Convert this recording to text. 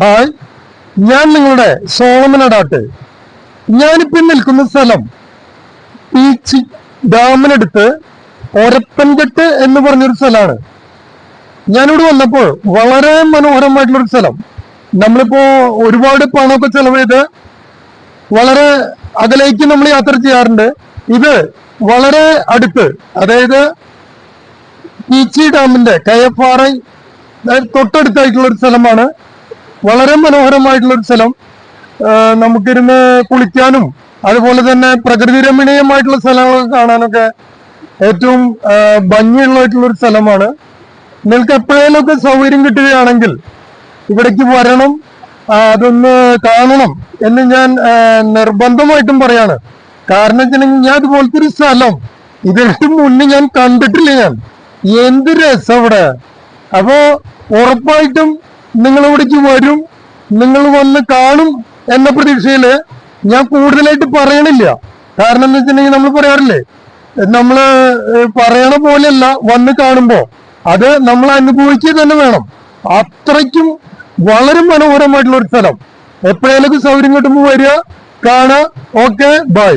Hi ഞാൻ നിങ്ങളുടെ സോളമനടാട്ട് ഞാനിപ്പോ നിൽക്കുന്ന സ്ഥലം ബീച്ച് ഡാമിനടുത്ത് ഒരപ്പൻകെട്ട് എന്ന് പറഞ്ഞൊരു സ്ഥലമാണ്. ഞാനിവിടെ വന്നപ്പോൾ വളരെ മനോഹരമായിട്ടുള്ളൊരു സ്ഥലം. നമ്മളിപ്പോ ഒരുപാട് പണമൊക്കെ ചെലവ് ചെയ്ത് വളരെ അകലേക്ക് നമ്മൾ യാത്ര ചെയ്യാറുണ്ട്. ഇത് വളരെ അടുത്ത് അതായത് പീച്ചി ഡാമിന്റെ കയപ്പാറ തൊട്ടടുത്തായിട്ടുള്ള ഒരു സ്ഥലമാണ്. വളരെ മനോഹരമായിട്ടുള്ള ഒരു സ്ഥലം. നമുക്കിരുന്ന് കുളിക്കാനും അതുപോലെ തന്നെ പ്രകൃതി രമണീയമായിട്ടുള്ള സ്ഥലങ്ങളൊക്കെ കാണാനൊക്കെ ഏറ്റവും ഭംഗിയുള്ളതായിട്ടുള്ള ഒരു സ്ഥലമാണ്. നിങ്ങൾക്ക് എപ്പോഴേലൊക്കെ സൗകര്യം കിട്ടുകയാണെങ്കിൽ ഇവിടേക്ക് വരണം അതൊന്ന് കാണണം എന്ന് ഞാൻ നിർബന്ധമായിട്ടും പറയാണ്. കാരണം വെച്ചിട്ടുണ്ടെങ്കിൽ ഞാൻ ഇതുപോലത്തെ ഒരു സ്ഥലം ഇതിനു മുന്നേ ഞാൻ കണ്ടിട്ടില്ല ഞാൻ. എന്ത് രസം ഇവിടെ അപ്പോ ഉറപ്പായിട്ടും നിങ്ങൾ ഇവിടേക്ക് വരും. നിങ്ങൾ വന്ന് കാണും എന്ന പ്രതീക്ഷയിൽ ഞാൻ കൂടുതലായിട്ട് പറയണില്ല. കാരണം എന്ന് വെച്ചിട്ടുണ്ടെങ്കിൽ നമ്മൾ പറയാറില്ലേ നമ്മൾ ഏഹ്, പറയണ പോലെയല്ല വന്ന് കാണുമ്പോ. അത് നമ്മൾ അനുഭവിക്കുക തന്നെ വേണം. അത്രയ്ക്കും വളരെ മനോഹരമായിട്ടുള്ള ഒരു സ്ഥലം. എപ്പോഴേലൊക്കെ സൗകര്യം കിട്ടുമ്പോൾ വരിക കാണുക ഓക്കെ ബൈ